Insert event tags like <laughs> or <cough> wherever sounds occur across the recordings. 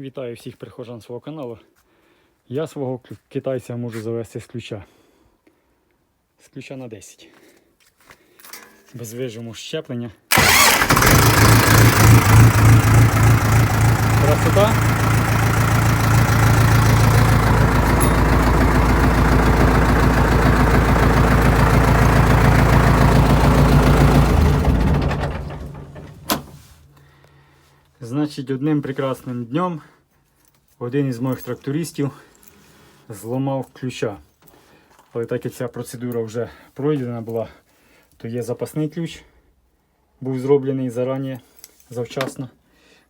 Вітаю всіх прихожан свого каналу. Я свого китайця можу завести з ключа. З ключа на 10. Без вижиму щеплення. Красота. Значить, одним прекрасним днем один із моїх трактористів зламав ключа. Але так як ця процедура вже пройдена була, то є запасний ключ, був зроблений зарані, завчасно,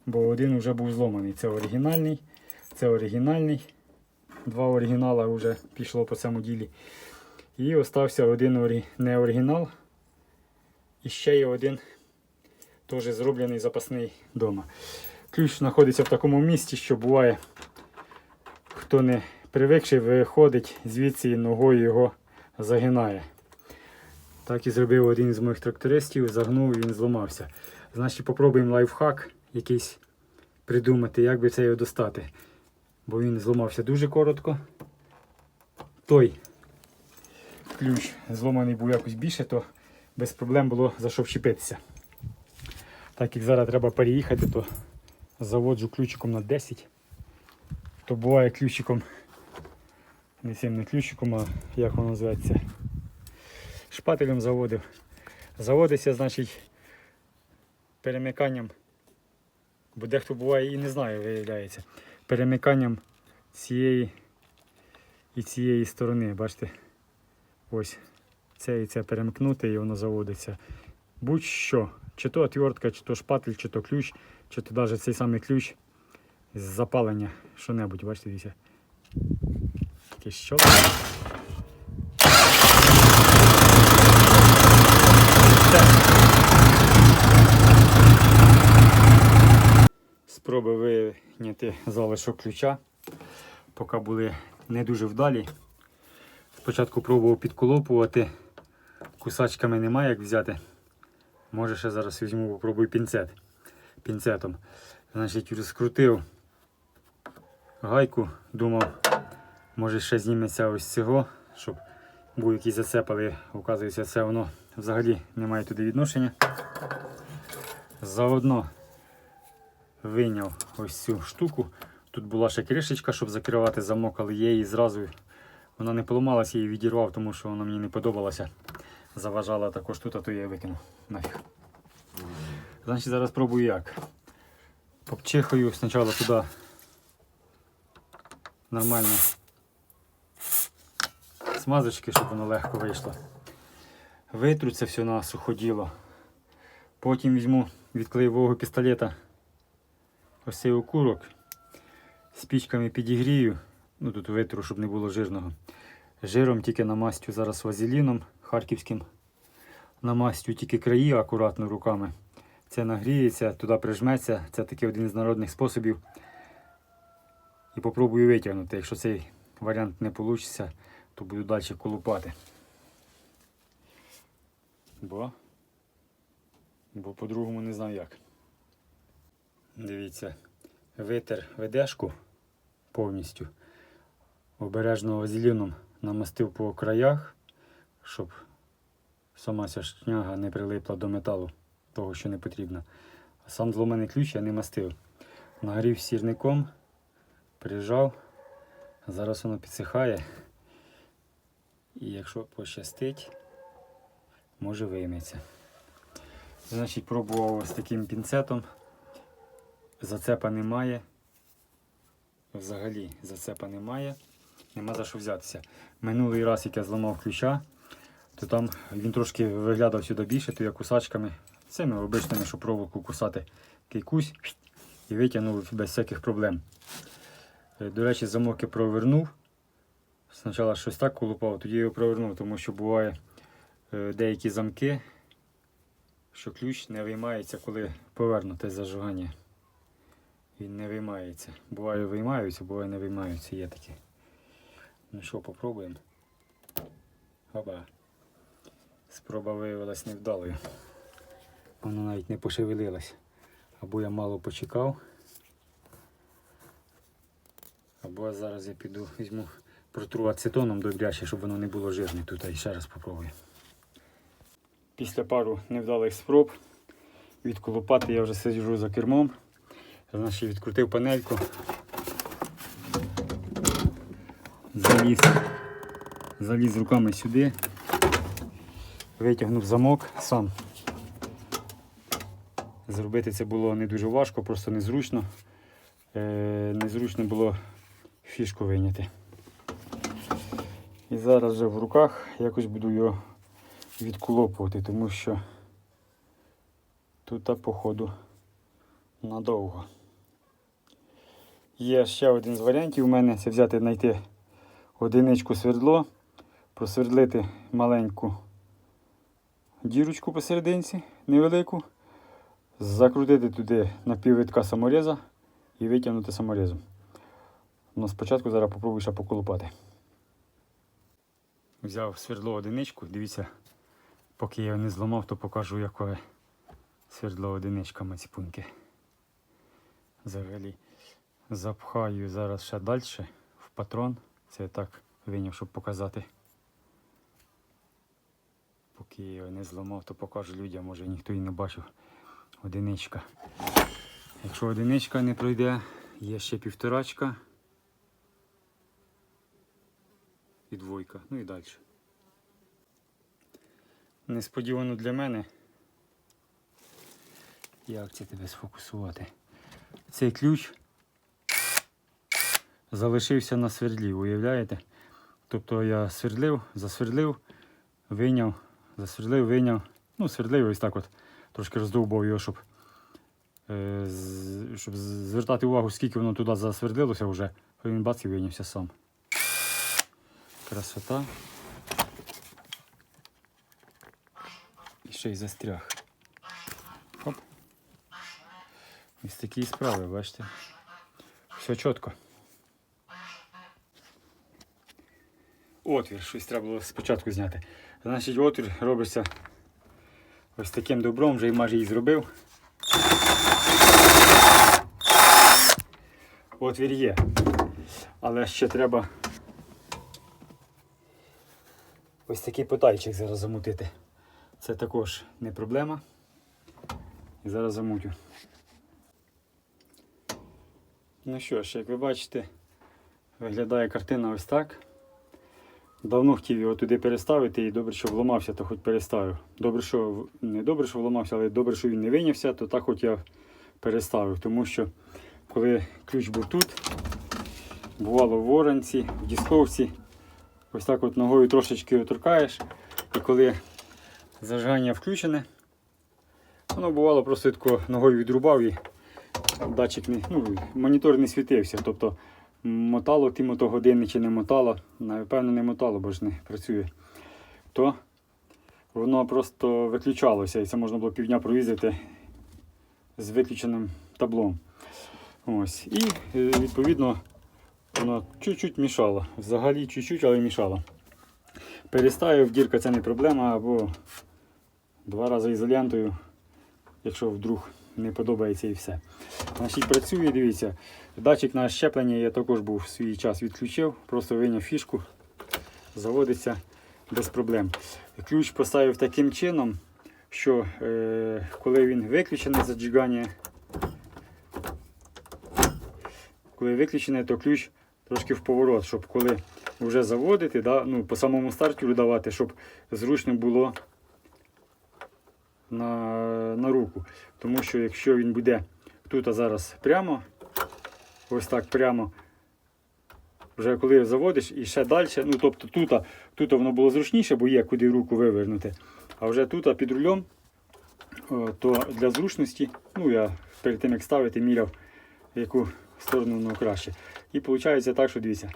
бо один вже був зломаний. Це оригінальний, це оригінальний. Два оригінала вже пішло по цьому ділі. І остався один не оригінал. І ще є один теж зроблений запасний вдома. Ключ знаходиться в такому місці, що буває, хто не привикший, виходить звідси і ногою його загинає. Так і зробив один із моїх трактористів, загнув і він зламався. Значить, попробуємо лайфхак якийсь придумати, як би це його достати. Бо він зламався дуже коротко. Той ключ зломаний був якось більше, то без проблем було за що вчепитися. Так як зараз треба переїхати, то заводжу ключиком на 10. То буває ключиком, не цим не ключиком, а як воно називається. Шпателем заводив. Заводиться, значить, перемиканням. Бо дехто буває і не знає, виявляється. Перемиканням цієї і цієї сторони. Бачите? Ось це і це перемкнути і воно заводиться. Будь-що. Чи то отвертка, чи то шпатель, чи то ключ, чи то навіть цей самий ключ з запалення, що-небудь, бачите, дивіться. Таке що? Спроби вийняти залишок ключа, поки були не дуже вдалі. Спочатку пробував підколопувати, кусачками немає як взяти. Може ще зараз візьму, попробую пінцет. Пінцетом. Значить, розкрутив гайку, думав, може ще зніметься ось цього, щоб був якийсь зацеп, але оказується, це воно взагалі не має туди відношення. Заодно вийняв ось цю штуку. Тут була ще кришечка, щоб закривати замок, але я її зразу вона не поламалася, її відірвав, тому що вона мені не подобалася. Заважала також тут, а то я її викинув нафіг. Значить, зараз пробую як. Попчихаю спочатку туди нормально смазочки, щоб воно легко вийшло. Витру це все на суходіло. Потім візьму від клеєвого пістолета ось цей окурок. Спічками підігрію. Ну тут витру, щоб не було жирного. Жиром тільки намастю зараз вазеліном харківським. Намастю тільки краї акуратно руками. Це нагріється, туди прижметься. Це такий один з народних способів. І попробую витягнути. Якщо цей варіант не вийде, то буду далі колупати. Бо, бо по-другому не знаю як. Дивіться, витер ведешку повністю. Обережно вазеліном намастив по краях, щоб сама ця шняга не прилипла до металу, того, що не потрібно. Сам зломаний ключ я не мастив. Нагрів сірником, прижав, зараз воно підсихає. І якщо пощастить, може вийметься. Значить, пробував ось таким пінцетом. Зацепа немає. Взагалі зацепа немає. Нема за що взятися. Минулий раз, як я зламав ключа, то там він трошки виглядав сюди більше, то я кусачками, цими обичними, щоб проволоку кусати, такий і витягнув без всяких проблем. Е, До речі, замок я провернув. Спочатку щось так колупав, тоді його провернув, тому що буває е, деякі замки, що ключ не виймається, коли повернуте зажигання. Він не виймається. Буває виймаються, буває не виймаються, є такі. Ну що, попробуємо. Оба. Спроба виявилась невдалою. Воно навіть не пошевелилось. Або я мало почекав, Або зараз я піду візьму протру ацетоном добряче, щоб воно не було жирне тут. І ще раз попробую. Після пару невдалих спроб відколупати я вже сиджу за кермом. Значить, відкрутив панельку. Заліз, заліз руками сюди, витягнув замок сам. Зробити це було не дуже важко, просто незручно. Е, незручно було фішку вийняти. І зараз вже в руках якось буду його відколопувати, тому що тут, походу, надовго. Є ще один з варіантів у мене це взяти, знайти одиничку свердло, просвердлити маленьку дірочку посерединці, невелику, закрутити туди напіввитка самореза і витягнути саморезом. Ну, спочатку зараз попробую ще поколупати. Взяв свердло одиничку, дивіться, поки я не зламав, то покажу, яке свердло одиничка маціпуньки. Взагалі запхаю зараз ще далі в патрон. Це я так виняв, щоб показати. Його не зламав, то покажу людям, може ніхто і не бачив. Одиничка. Якщо одиничка не пройде, є ще півторачка. І двойка. Ну і далі. Несподівано для мене. Як це тебе сфокусувати? Цей ключ залишився на свердлі, уявляєте? Тобто я свердлив, засвердлив, вийняв, засвердлив, вийняв. Ну, свердлив ось так от. Трошки роздовбав його, щоб, е, щоб звертати увагу, скільки воно туди засвердлилося вже. Він бац і вийнявся сам. Красота. І ще й застряг. Хоп. Ось такі справи, бачите. Все чітко. Отвір, щось треба було спочатку зняти. Значить, отвір робиться ось таким добром, вже і майже її зробив. Отвір є. Але ще треба ось такий потайчик зараз замутити. Це також не проблема. І зараз замутю. Ну що ж, як ви бачите, виглядає картина ось так. Давно хотів його туди переставити і добре, що вламався, то хоч переставив. Добре, що не добре, що вламався, але добре, що він не вийнявся, то так хоч я переставив. Тому що коли ключ був тут, бувало в воронці, в дісковці, ось так от ногою трошечки торкаєш, і коли зажигання включене, воно бувало просто ногою відрубав і датчик не, ну, монітор не світився. Тобто мотало ті мотогодини чи не мотало, напевно, не мотало, бо ж не працює. То воно просто виключалося і це можна було півдня проїздити з виключеним таблом. Ось. І е, відповідно воно чуть-чуть мішало. Взагалі чуть-чуть, але мішало. Переставив, дірка це не проблема, або два рази ізолентою, якщо вдруг не подобається і все. Значить, працює, дивіться, датчик на щеплення я також був в свій час відключив, просто виняв фішку, заводиться без проблем. Ключ поставив таким чином, що е, коли він виключений зажигання, коли виключений, то ключ трошки в поворот, щоб коли вже заводити, да, ну, по самому стартеру давати, щоб зручно було на, на руку. Тому що якщо він буде тут зараз прямо, ось так прямо, вже коли заводиш і ще далі, ну тобто тут, тут воно було зручніше, бо є куди руку вивернути. А вже тут під рулем, то для зручності, ну я перед тим як ставити, міряв, яку сторону воно краще. І виходить так, що дивіться.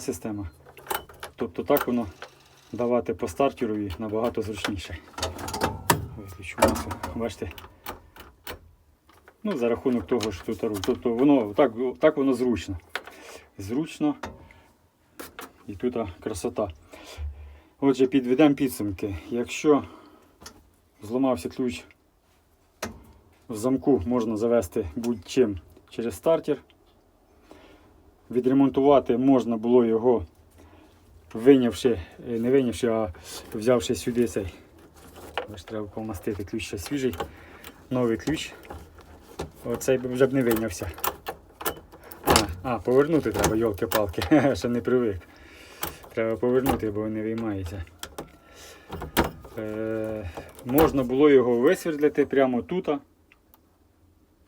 Система? Тобто так воно давати по стартерові набагато зручніше. Виключу масло. Бачите? Ну, за рахунок того, що тут руль. Тобто воно так, так воно зручно. Зручно. І тут красота. Отже, підведемо підсумки. Якщо зламався ключ в замку, можна завести будь-чим через стартер. Відремонтувати можна було його, вийнявши, е, не вийнявши, а взявши сюди цей. Ось треба помастити ключ ще свіжий. Новий ключ. Оцей вже б не вийнявся. А, а повернути треба, йолки-палки. <laughs> Ще не привик. Треба повернути, бо не виймається. Е, можна було його висвердлити прямо тут,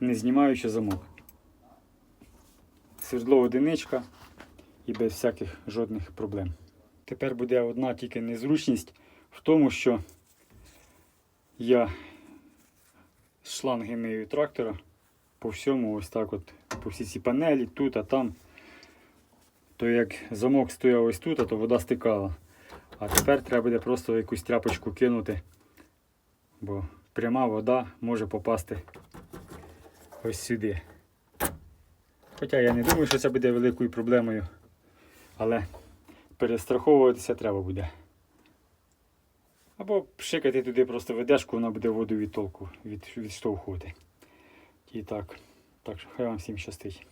не знімаючи замок. Свердло одиничка і без всяких жодних проблем. Тепер буде одна тільки незручність в тому, що я шланги мию трактора по всьому, ось так от, по всій цій панелі, тут, а там. То як замок стояв ось тут, а то вода стикала. А тепер треба буде просто якусь тряпочку кинути, бо пряма вода може попасти ось сюди. Хоча я не думаю, що це буде великою проблемою, але перестраховуватися треба буде. Або пшикати туди просто ведешку, вона буде воду від толку від, відштовхувати. І так. Так що хай вам всім щастить.